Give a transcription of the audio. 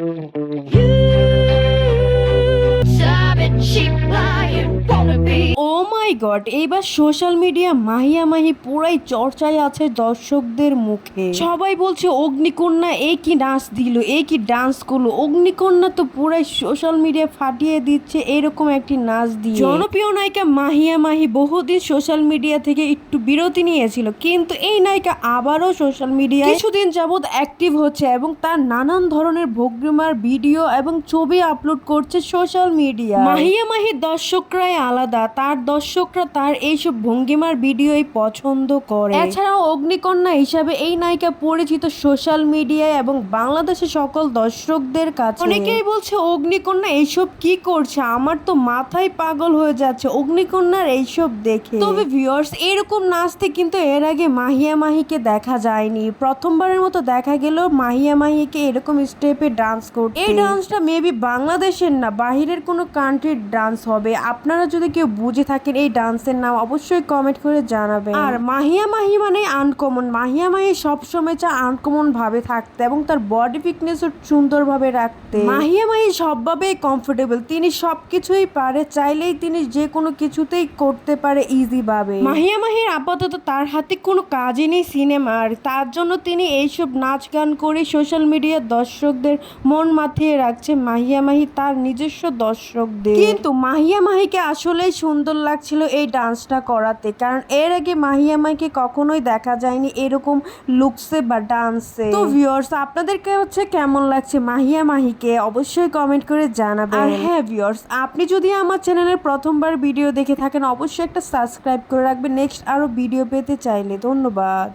Mm-hmm. God এইবার social media Mahiya Mahi পুরাই চর্চায় আছে দর্শকদের মুখে। সবাই বলছে, অগ্নিকন্যা এই কি নাচ দিল এই কি ডান্স করল? অগ্নিকন্যা তো পুরাই সোশ্যাল মিডিয়া ফাটিয়ে দিচ্ছে এরকম একটি নাচ দিয়ে। জনপ্রিয় নায়িকা মাহিয়া মাহি বহুদিন সোশ্যাল মিডিয়া থেকে একটু বিরতি নিয়েছিল, কিন্তু এই নায়িকা আবারও সোশ্যাল মিডিয়ায় কিছুদিন যাবৎ অ্যাক্টিভ হচ্ছে এবং তার নানান ধরনের ভগ্রিমার ভিডিও এবং ছবি আপলোড করছে সোশ্যাল মিডিয়া মাহিয়া মাহির দর্শকরাই আলাদা, তার দর্শকরা তার এইসব ভঙ্গিমার ভিডিওই পছন্দ করে। এছাড়াও অগ্নিকন্যা হিসাবে এই নায়িকা পরিচিত সোশ্যাল মিডিয়ায় এবং বাংলাদেশের সকল দর্শকদের কাছে। অনেকেই বলছে অগ্নিকন্যা এইসব কি করছে? আমার তো মাথায় পাগল হয়ে যাচ্ছে অগ্নিকন্যার এইসব দেখে। তবে ভিউয়ার্স এরকম নাচতে কিন্তু এর আগে মাহিয়া মাহিকে দেখা যায়নি। প্রথমবারের মতো দেখা গেল মাহিয়া মাহিকে এরকম স্টেপে ডান্স করতে। এই ডান্সটা মেবি বাংলাদেশের না বাহিরের কোনো কান্ট্রির ডান্স হবে। আপনারা যদি কেউ বুঝে থাকেন এই ডান্সের নাম অবশ্যই কমেন্ট করে জানাবেন। আর মাহিয়া মাহি মানে আনকমন মাহিয়া মাহি সবসময় চা আনকমন ভাবে থাকতে এবং তার বডি ফিটনেস সুন্দরভাবে রাখতে। মাহিয়া মাহি সবভাবেই কমফোর্টেবল তিনি সবকিছুই পারে চাইলেই তিনি যে কোনো কিছুতেই করতে পারে ইজি ভাবে মাহিয়া মাহির আপাতত তার হাতে কোনো কাজই নেই সিনেমার তার জন্য তিনি এইসব নাচ গান করে সোশ্যাল মিডিয়ার দর্শকদের মন মাথিয়ে রাখছে। মাহিয়া মাহি তার নিজস্ব দর্শকদের। কিন্তু মাহিয়া মাহিকে আসলেই সুন্দর লাগছিল এই ডান্সটা করাতে। কারণ এর আগে মাহিয়া মাইকে কখনোই দেখা যায়নি এরকম লুকসে বা ডান্সে। তো ভিউয়ার্স আপনাদেরকে হচ্ছে কেমন লাগছে মাহিয়া মাহিকে অবশ্যই কমেন্ট করে জানাবেন। আর হ্যাঁ ভিউয়ার্স আপনি যদি আমার চ্যানেলের প্রথমবার ভিডিও দেখে থাকেন, অবশ্যই একটা সাবস্ক্রাইব করে রাখবেন। নেক্সট আরও ভিডিও পেতে চাইলে। ধন্যবাদ।